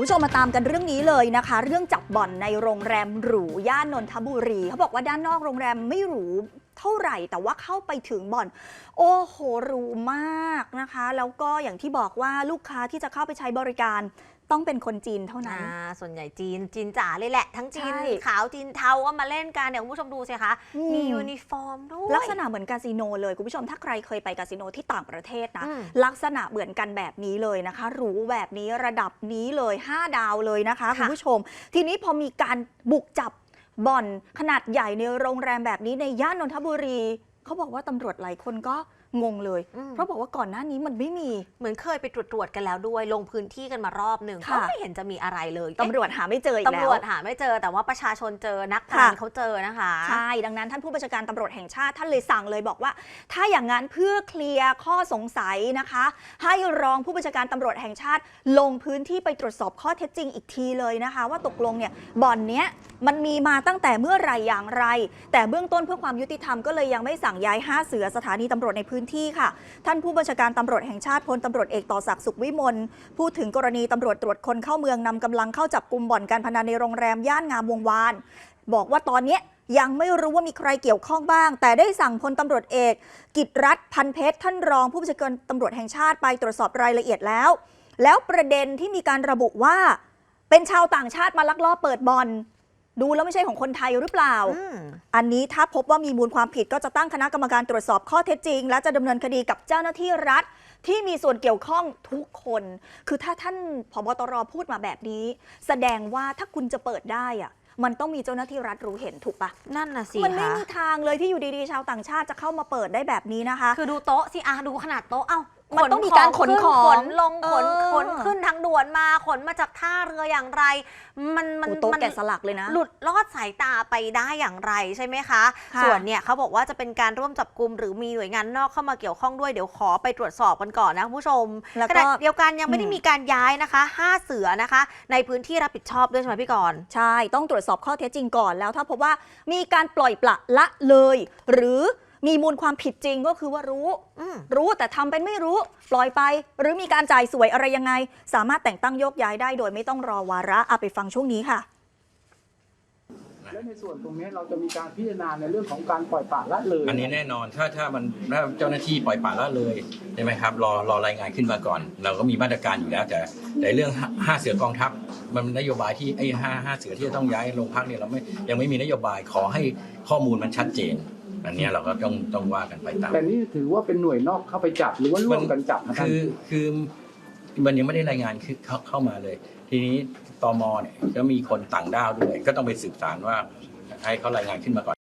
คุณผู้ชมมาตามกันเรื่องนี้เลยนะคะ เรื่องจับบ่อนในโรงแรมหรูย่านนนทบุรีเขาบอกว่าด้านนอกโรงแรมไม่หรูเท่าไหร่ แต่ว่าเข้าไปถึงบ่อน โอ้โหหรูมากนะคะ แล้วก็อย่างที่บอกว่าลูกค้าที่จะเข้าไปใช้บริการ ต้องเป็นคนจีนเท่านั้น อ่าส่วนใหญ่จีนจีนจ๋าเลยแหละ ทั้งจีนใช่ ขาวจีนเทาก็มาเล่นกันเนี่ยคุณผู้ชมดูสิคะอืมมียูนิฟอร์มด้วย ลักษณะเหมือนคาสิโนเลยคุณผู้ชมถ้าใครเคยไปคาสิโนที่ต่างประเทศนะ อืมลักษณะเหมือนกันแบบนี้เลยนะคะหรูแบบนี้ระดับนี้เลย 5 ดาวเลยนะคะค่ะ คุณผู้ชม ทีนี้พอมีการบุกจับบ่อนขนาดใหญ่ในโรงแรมแบบนี้ในย่านนนทบุรี เขาบอกว่าตำรวจหลายคนก็ งงเลยอืมเพราะบอกว่าก่อนหน้านี้มันไม่มี เหมือนเคยไปตรวจตรวจๆกันแล้วด้วย ลงพื้นที่กันมารอบหนึ่งค่ะก็ไม่เห็นจะมีอะไรเลยตำรวจหาไม่เจออีกตำแล้รววจหาไม่เจอแต่ว่าประชาชนเจอนักพนันค่ะเขาเจอนะคะ ใช่ ดังนั้นท่านผู้บัญชาการตำรวจแห่งชาติท่านเลยสั่งเลยบอกว่า ถ้าอย่างนั้นเพื่อเคลียร์ข้อสงสัยนะคะ ให้รองผู้บัญชาการตำรวจแห่งชาติ ลงพื้นที่ไปตรวจสอบข้อเท็จจริงอีกทีเลยนะคะ ว่าตกลงเนี่ยบ่อนเนี้ย มันมีมาตั้งแต่เมื่อไหรอย่างไร แต่เบื้องต้นเพื่อความยุติธรรมก็เลยยังไม่สั่งย้ายห้าเสือสถานีตำรวจในพื้นที่ค่ะ ท่านผู้บัญชาการตำรวจแห่งชาติพลตำรวจเอกต่อศักดิ์สุขวิมลพูดถึงกรณีตำรวจตรวจคนเข้าเมืองนำกำลังเข้าจับกลุ่มบ่อนการพนันในโรงแรมย่านงามวงวาน บอกว่าตอนนี้ยยังไม่รู้ว่ามีใครเกี่ยวข้องบ้าง แต่ได้สั่งพลตำรวจเอก กิตรัฐพันเพชรท่านรองผู้บัญชาการตำรวจแห่งชาติไปตรวจสอบรายละเอียดแล้ว แล้วประเด็นที่มีการระบุว่า เป็นชาวต่างชาติมาลักลอบเปิดบอล ดูแล้วไม่ใช่ของคนไทยหรือเปล่าอืมอันนี้ถ้าพบว่ามีมูลความผิดก็จะตั้งคณะกรรมการตรวจสอบข้อเท็จจริง และจะดำเนินคดีกับเจ้าหน้าที่รัฐที่มีส่วนเกี่ยวข้องทุกคน คือถ้าท่านผบตรพูดมาแบบนี้ แสดงว่าถ้าคุณจะเปิดได้อะมันต้องมีเจ้าหน้าที่รัฐรู้เห็นถูกปะนั่นน่ะสิมันไม่คะมีทางเลยที่อยู่ดีๆชาวต่างชาติจะเข้ามาเปิดได้แบบนี้นะคะ คือดูโต๊ะสิอะดูขนาดโต๊ะ เอ้า มันต้องมีการขนของขึ้ขนลงขนเออขนขึ้นทางด่วนมาขนมาจากท่าเรืออย่างไร มันมันโอ้โต๊ะมัแกะสลักเลยนะ หลุดลอดสายตาไปได้อย่างไรใช่ไหมคะค่ะส่วนเนี่ยเขาบอกว่าจะเป็นการร่วมจับกลุ่มหรือมีหน่วยงานนอกเข้ามาเกี่ยวข้องด้วยเดี๋ยวขอไปตรวจสอบกันก่อนนะคุณผู้ชมแล้วขก็ณะเดียวกันยังไม่ได้อืมมีการย้ายนะคะห้าเสือนะคะ ในพื้นที่รับผิดชอบด้วยใช่ไหมพี่กรณ์ใช่ ต้องตรวจสอบข้อเท็จจริงก่อนแล้วถ้าพบว่ามีการปล่อยปละละเลย หรือ มีมูลความผิดจริงก็คือว่ารู้อืมรู้แต่ทำเป็นไม่รู้ ปล่อยไป หรือมีการจ่ายสวยอะไรยังไง สามารถแต่งตั้งโยกย้ายได้โดยไม่ต้องรอวาระอาไปฟังช่วงนี้ค่ะและในส่วนตรงนี้เราจะมีการพิจารณาในเรื่องของการปล่อยปละละเลย อันนี้แน่นอนถ้าถ้ามันถ้าเจ้าหน้าที่ปล่อยปละละเลยใช่ไหมครับรอรอรายงานขึ้นมาก่อน เราก็มีมาตรการอยู่แล้ว แต่แต่เรื่องห้าห้าเสือกองทัพ มันนโยบายที่ไอ้ห้าห้าเสือที่จะต้องย้ายโรงพักเนี่ยเราไม่ยังไม่มีนโยบายขอให้ข้อมูลมันชัดเจน อันเนี้ยเราก็ต้องต้องว่ากันไปตามแต่นี่ถือว่าเป็นหน่วยนอกเข้าไปจับหรือว่าร่วมกันจับนะท่านคือคือมันยังไม่ได้รายงานคือเข้าเข้ามาเลย ทีนี้ตมเนี่ยก็มีคนต่างด้าวด้วย ก็ต้องไปสืบสารว่าให้เขารายงานขึ้นมาก่อน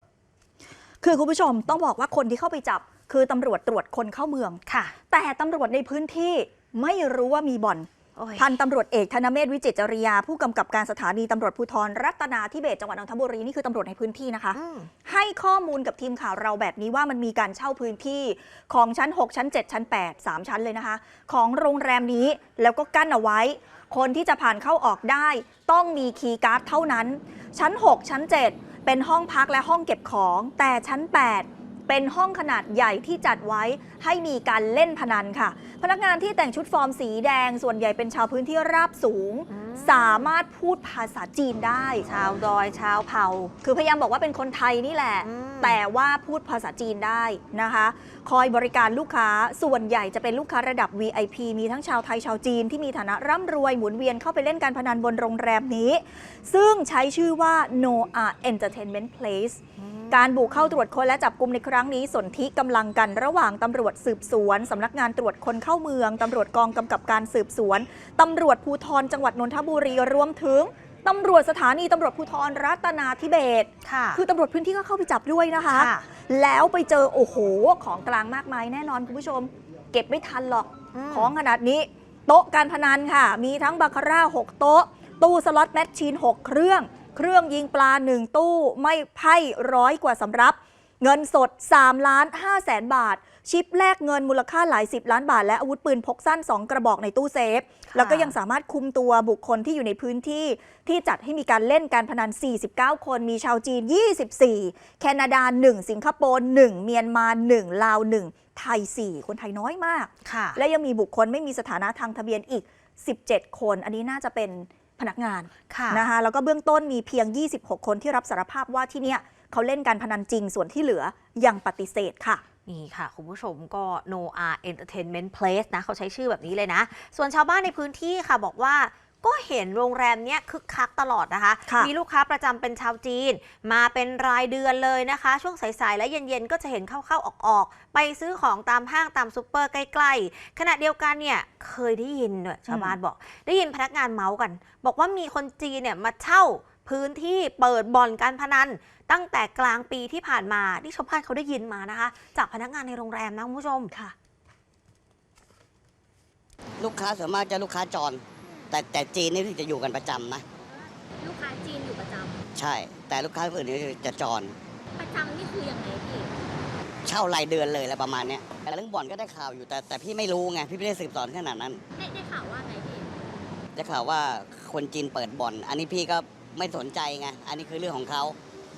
คือคุณผู้ชมต้องบอกว่าคนที่เข้าไปจับ คือตำรวจตรวจคนเข้าเมือง ค่ะ แต่ตำรวจในพื้นที่ไม่รู้ว่ามีบ่อนโอ้ย พันตำรวจเอกธนเมธวิจิตรจริยา ผู้กำกับการสถานีตำรวจภูธรรัตนาธิเบศจังหวัดนนทบุรีนี่คือตำรวจในพื้นที่นะคะอืมให้ข้อมูลกับทีมข่าวเราแบบนี้ว่ามันมีการเช่าพื้นที่ของชั้น 6 ชั้น 7 ชั้น 8 3 ชั้นเลยนะคะ ของโรงแรมนี้แล้วก็กั้นเอาไว้ คนที่จะผ่านเข้าออกได้ ต้องมีคีย์การ์ดเท่านั้น ชั้น 6 ชั้น 7 เป็นห้องพักและห้องเก็บของ แต่ชั้น 8 เป็นห้องขนาดใหญ่ที่จัดไว้ให้มีการเล่นพนันค่ะ พนักงานที่แต่งชุดฟอร์มสีแดง ส่วนใหญ่เป็นชาวพื้นที่ราบสูงอืมสามารถพูดภาษาจีนได้ ชาวดอยชาวเผ่า คือพยายามบอกว่าเป็นคนไทยนี่แหละอืมแต่ว่าพูดภาษาจีนได้นะคะ คอยบริการลูกค้าส่วนใหญ่จะเป็นลูกค้าระดับ VIP มีทั้งชาวไทยชาวจีนที่มีฐานะร่ำรวยหมุนเวียนเข้าไปเล่นการพนันบนโรงแรมนี้ ซึ่งใช้ชื่อว่า Noah Entertainment Place การบุกเข้าตรวจค้นและจับกลุ่มในครั้งนี้สนธิกำลังกันระหว่างตำรวจสืบสวนสำนักงานตรวจคนเข้าเมืองตำรวจกองกำกับการสืบสวนตำรวจภูธรจังหวัดนนทบุรีรวมถึงตำรวจสถานีตำรวจภูธรรัตนาธิเบศรค่ะ คือตำรวจพื้นที่ก็เข้าไปจับด้วยนะคะค่ะแล้วไปเจอโอ้โห ของกลางมากมายแน่นอนคุณผู้ชม เก็บไม่ทันหรอกมของขนาดนี้ โต๊ะการพนันค่ะ มีทั้งบาคาร่า 6 โต๊ะ ตู้สล็อตแมชชีน 6 เครื่อง เครื่องยิงปลา 1 ตู้ไม่ไพ่ร้อยกว่าสำรับ เงินสด3ล้าน5แสนบาท ชิปแลกเงินมูลค่าหลาย 10 ล้านบาท และอาวุธปืนพกสั้น 2 กระบอกในตู้เซฟ แล้วก็ยังสามารถคุมตัวบุคคลที่อยู่ในพื้นที่ ที่จัดให้มีการเล่นการพนัน 49 คนมีชาวจีน 24 แคนาดา 1 สิงคโปร์1เมียนมา 1 ลาว 1 ไทย 4 คนไทยน้อยมากค่ะและยังมีบุคคลไม่มีสถานะทางทะเบียนอีก 17 คน อันนี้น่าจะเป็น พนักงานค่ะนะคะแล้วก็เบื้องต้นมีเพียง 26 คนที่รับสารภาพว่าที่เนี่ยเขาเล่นการพนันจริงส่วนที่เหลือยังปฏิเสธค่ะนี่ค่ะ คุณผู้ชมก็ Noah Entertainment Place นะ เขาใช้ชื่อแบบนี้เลยนะ ส่วนชาวบ้านในพื้นที่ค่ะบอกว่า ก็เห็นโรงแรมเนี้ยคึกคักตลอดนะคะ ค่ะมีลูกค้าประจำเป็นชาวจีน มาเป็นรายเดือนเลยนะคะ ช่วงสายๆ และเย็นๆ ก็จะเห็นเข้าๆ ออกๆ ไปซื้อของตามห้างตามซูเปอร์ใกล้ๆ ขณะเดียวกันเนี่ยเคยได้ยินด้วยชาวบ้านบอก ได้ยินพนักงานเมาส์กัน บอกว่ามีคนจีนเนี่ยมาเช่าพื้นที่เปิดบ่อนการพนัน ตั้งแต่กลางปีที่ผ่านมาที่ชาวบ้านเขาได้ยินมานะคะ จากพนักงานในโรงแรมนะคุณผู้ชมค่ะ ลูกค้าส่วนมากจะลูกค้าจร แต่แต่จีนนี่ที่จะอยู่กันประจำนะ ลูกค้าจีนอยู่ประจใช่ แต่ลูกค้าอื่นนี่จะจรำประจำนี่คือยังไงพี่เช่ารายเดือนเลยอะไรประมาณเนี้ยแต่เรื่องบ่อนก็ได้ข่าวอยู่แต่แต่พี่ไม่รู้ไง พี่ไม่ได้สืบสอนขนาดนั้น ได้ได้ข่าวว่าไงพี่ได้ข่าวว่าคนจีนเปิดบ่อน อันนี้พี่ก็ไม่สนใจไง อันนี้คือเรื่องของเขา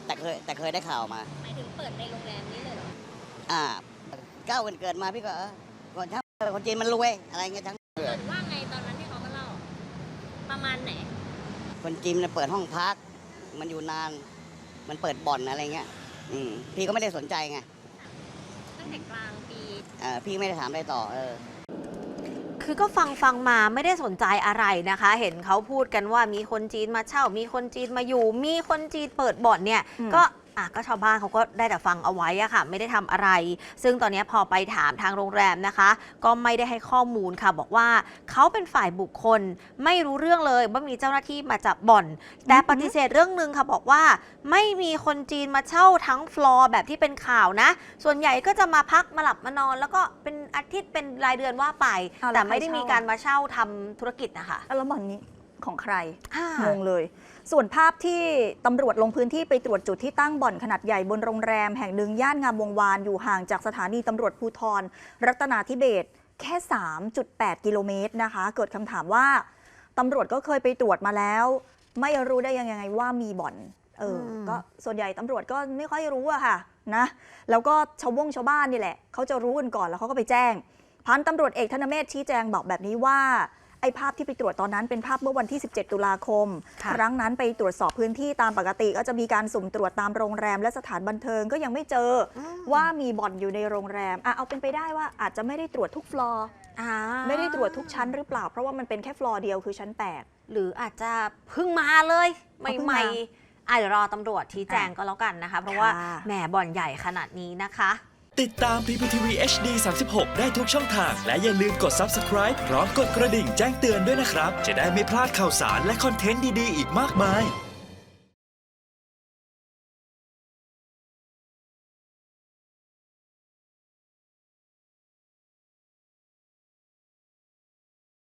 แต่เคยแต่เคยได้ข่าวมา หมายถึงเปิดในโรงแรมนี้เลยเหรออ่าก้าวเกิดมาพี่ก็เออคนช่างเออคนจีนมันรวยอะไรเงี้ยช่างเปิดว่าไงตอนนั้นที่เขามาเล่า ประมาณไหน คนจีนมันเปิดห้องพัก มันอยู่นาน มันเปิดบ่อนอะไรเงี้ยอืมพี่ก็ไม่ได้สนใจไงตั้งแต่กลางปีเออพี่ไม่ได้ถามอะไรต่อเออ คือก็ฟังฟังมาไม่ได้สนใจอะไรนะคะ เห็นเขาพูดกันว่ามีคนจีนมาเช่า มีคนจีนมาอยู่ มีคนจีนเปิดบ่อนเนี่ยอืมก็ อะก็ชาวบ้านเขาก็ได้แต่ฟังเอาไว้อะค่ะ ไม่ได้ทำอะไร ซึ่งตอนนี้พอไปถามทางโรงแรมนะคะ ก็ไม่ได้ให้ข้อมูลค่ะ บอกว่าเขาเป็นฝ่ายบุคคล ไม่รู้เรื่องเลยว่ามีเจ้าหน้าที่มาจับบ่อน แต่ปฏิเสธเรื่องหนึ่งค่ะบอกว่า ไม่มีคนจีนมาเช่าทั้งฟลอร์แบบที่เป็นข่าวนะ ส่วนใหญ่ก็จะมาพักมาหลับมานอน แล้วก็เป็นอาทิตย์เป็นรายเดือนว่าไปเอาแล้วแต่ไม่ได้ใครเช่ามีการมาเช่าทำธุรกิจนะคะแล้วบ่อนนี้ ของใครอ่างงเลย ส่วนภาพที่ตำรวจลงพื้นที่ไปตรวจจุดที่ตั้งบ่อนขนาดใหญ่บนโรงแรมแห่งหนึ่งย่านงามวงวานอยู่ห่างจากสถานีตำรวจภูธรรัตนาธิเบศรแค่ 3.8 กิโลเมตรนะคะ เกิดคำถามว่าตำรวจก็เคยไปตรวจมาแล้ว ไม่รู้ได้ยังไงว่ามีบ่อนเอออมก็ส่วนใหญ่ตำรวจก็ไม่ค่อยรู้อะค่ะนะแล้วก็ชาววงชาวบ้านนี่แหละเขาจะรู้กันก่อนแล้วเขาก็ไปแจ้งพันตำรวจเอกธนเมธชี้แจงบอกแบบนี้ว่า ไอ้ภาพที่ไปตรวจตอนนั้นเป็นภาพเมื่อวันที่ 17 ตุลาคมค่ะครั้งนั้นไปตรวจสอบพื้นที่ตามปกติ ก็จะมีการสุ่มตรวจตามโรงแรมและสถานบันเทิงก็ยังไม่เจออว่ามีบ่อนอยู่ในโรงแรมอะเอาเป็นไปได้ว่าอาจจะไม่ได้ตรวจทุกฟลอร์อ่าไม่ได้ตรวจทุกชั้นหรือเปล่า เพราะว่ามันเป็นแค่ฟลอร์เดียวคือชั้น 8 หรืออาจจะเพิ่งมาเลยเพิ่งใหมาม่ๆอะเดี๋ยวรอตำรวจชี้แจงก็แล้วกันนะคะ เพราะว่าค่ะแหมบ่อนใหญ่ขนาดนี้นะคะ ติดตาม PPTV HD 36 ได้ทุกช่องทาง และอย่าลืมกด subscribe พร้อมกดกระดิ่งแจ้งเตือนด้วยนะครับ จะได้ไม่พลาดข่าวสารและคอนเทนต์ดี ๆ อีกมากมาย